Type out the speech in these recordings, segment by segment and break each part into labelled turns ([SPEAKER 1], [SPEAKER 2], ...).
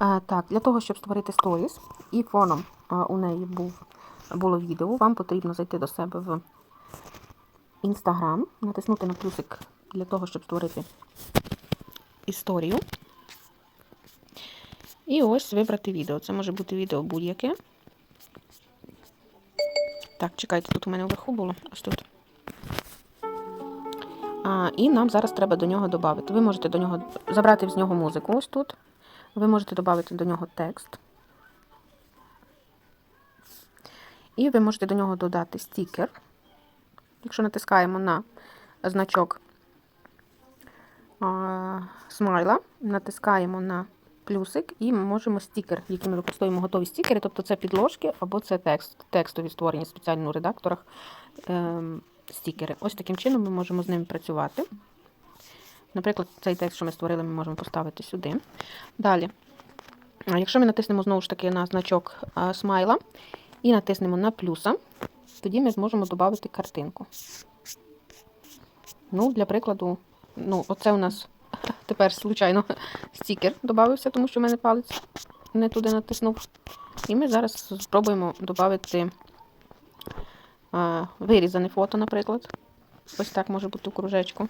[SPEAKER 1] А, так, для того, щоб створити сторіс, і фоном у неї був, було відео, вам потрібно зайти до себе в Instagram, натиснути на плюсик для того, щоб створити історію. І ось вибрати відео. Це може бути відео будь-яке. Так, чекайте, тут у мене вверху було. Ось тут. А, і нам зараз треба до нього додати. Ви можете до нього забрати з нього музику ось тут. Ви можете додати до нього текст. І ви можете до нього додати стікер. Якщо натискаємо на значок смайла, натискаємо на плюсик і можемо стікер, який ми використовуємо готові стікери, тобто це підложки або це текст, текстові створені спеціально у редакторах е, стікери. Ось таким чином ми можемо з ними працювати. Наприклад, цей текст, що ми створили, ми можемо поставити сюди. Далі, якщо ми натиснемо знову ж таки на значок смайла і натиснемо на плюса, тоді ми зможемо додати картинку. Ну, для прикладу, ну, оце у нас тепер, случайно, стікер додався, тому що в мене палець не туди натиснув. І ми зараз спробуємо додати вирізане фото, наприклад. Ось так може бути в кружечку.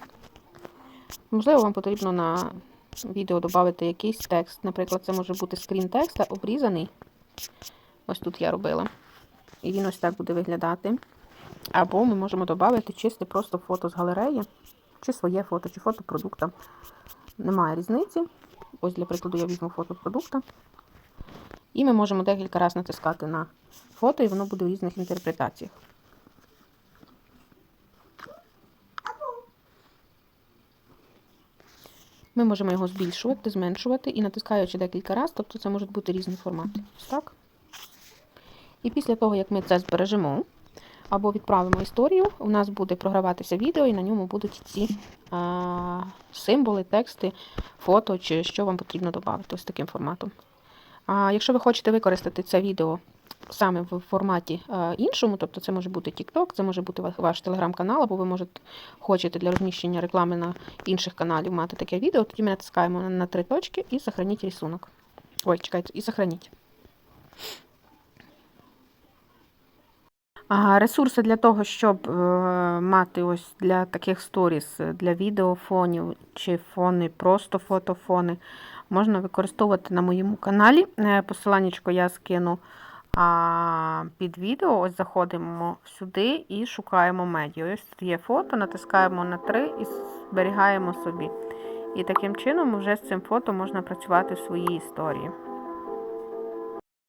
[SPEAKER 1] Можливо, вам потрібно на відео додати якийсь текст. Наприклад, це може бути скрін текста, обрізаний. Ось тут я робила. І він ось так буде виглядати. Або ми можемо додати чисте просто фото з галереї, чи своє фото, чи фото продукта. Немає різниці. Ось, для прикладу, я візьму фото продукта. І ми можемо декілька разів натискати на фото, і воно буде в різних інтерпретаціях. Ми можемо його збільшувати, зменшувати і натискаючи декілька разів, тобто це можуть бути різні формати. Так. І після того, як ми це збережемо або відправимо історію, у нас буде програватися відео, і на ньому будуть ці а, символи, тексти, фото чи що вам потрібно додати ось таким форматом. А якщо ви хочете використати це відео саме в форматі а, іншому, тобто це може бути TikTok, це може бути ваш телеграм-канал, або ви можете хочете для розміщення реклами на інших каналів мати таке відео, тоді ми натискаємо на, три точки і сохраніть рисунок. Ой, чекайте, і сохраніть. А ресурси для того, щоб е, мати ось для таких сторіс, для відеофонів чи фони, просто фотофони, можна використовувати на моєму каналі. Е, Посиланнячко я скину під відео. Ось заходимо сюди і шукаємо медіа. Ось тут є фото, натискаємо на 3 і зберігаємо собі. І таким чином вже з цим фото можна працювати в своїй історії.